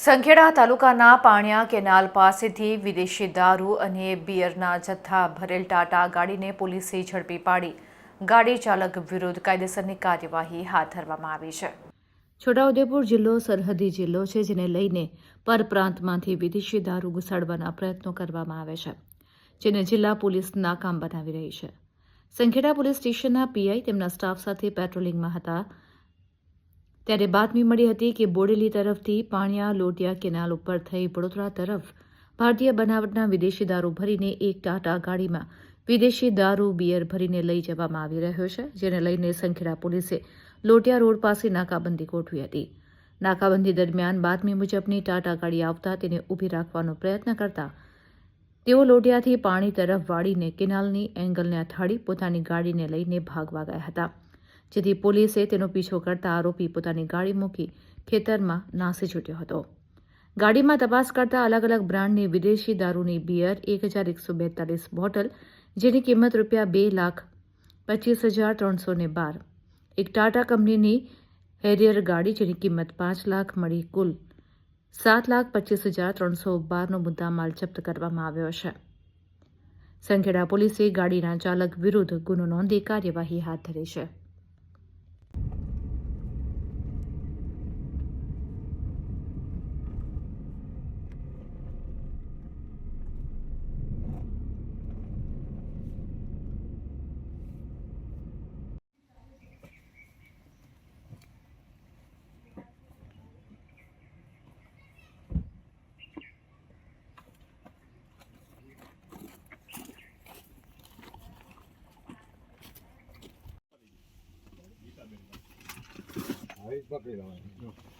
સંખેડા તાલુકાના પાણિયા કેનાલ પાસેથી વિદેશી દારૂ અને બિયરના જથ્થા ભરેલ ટાટા ગાડીને પોલીસે ઝડપી પાડી. ગાડી ચાલક વિરુદ્ધ કાયદેસરની કાર્યવાહી હાથ ધરવામાં આવી છે. છોટાઉદેપુર જિલ્લો સરહદી જિલ્લો છે, જેને લઈને પરપ્રાંતમાંથી વિદેશી દારૂ ઘુસાડવાના પ્રયત્નો કરવામાં આવે છે, જેને જિલ્લા પોલીસ નાકામ બનાવી રહી છે. સંખેડા પોલીસ સ્ટેશનના પીઆઈ તેમના સ્ટાફ સાથે પેટ્રોલિંગમાં હતા. ત્યારે બાતમી મળી હતી કે બોડેલી તરફથી પાણિયા, લોટિયા કેનાલ ઉપર થઈ વડોદરા તરફ ભારતીય બનાવટના વિદેશી દારૂ ભરીને એક ટાટા ગાડીમાં વિદેશી દારૂ, બિયર ભરીને લઈ જવામાં આવી રહ્યો છે, જેને લઈને સંખેડા પોલીસે લોટિયા રોડ પાસે નાકાબંધી ગોઠવી હતી. નાકાબંધી દરમિયાન બાતમી મુજબની ટાટા ગાડી આવતા તેને ઊભી રાખવાનો પ્રયત્ન કરતા તેઓ લોટિયાથી પાણી તરફ વાળીને કેનાલની એંગલને અથાડી પોતાની ગાડીને લઈને ભાગવા ગયા હતા. જેથી પોલીસે તેનો પીછો કરતા આરોપી પોતાની ગાડી મૂકી ખેતરમાં નાસી છૂટ્યો હતો. ગાડીમાં તપાસ કરતા અલગ અલગ બ્રાન્ડની વિદેશી દારૂની બિયર એક હજાર એકસો બેતાલીસ બોટલ, જેની કિંમત રૂપિયા બે લાખ પચીસ હજાર ત્રણસો ને બાર. એક ટાટા કંપનીની હેરિયર ગાડી, જેની કિંમત પાંચ લાખ મળી કુલ સાત લાખ પચીસ હજાર ત્રણસો બારનો મુદ્દામાલ જપ્ત કરવામાં આવ્યો છે. સંખેડા પોલીસે ગાડીના ચાલક વિરુદ્ધ ગુનો નોંધી કાર્યવાહી હાથ ધરી છે. Ahí va pegado. No.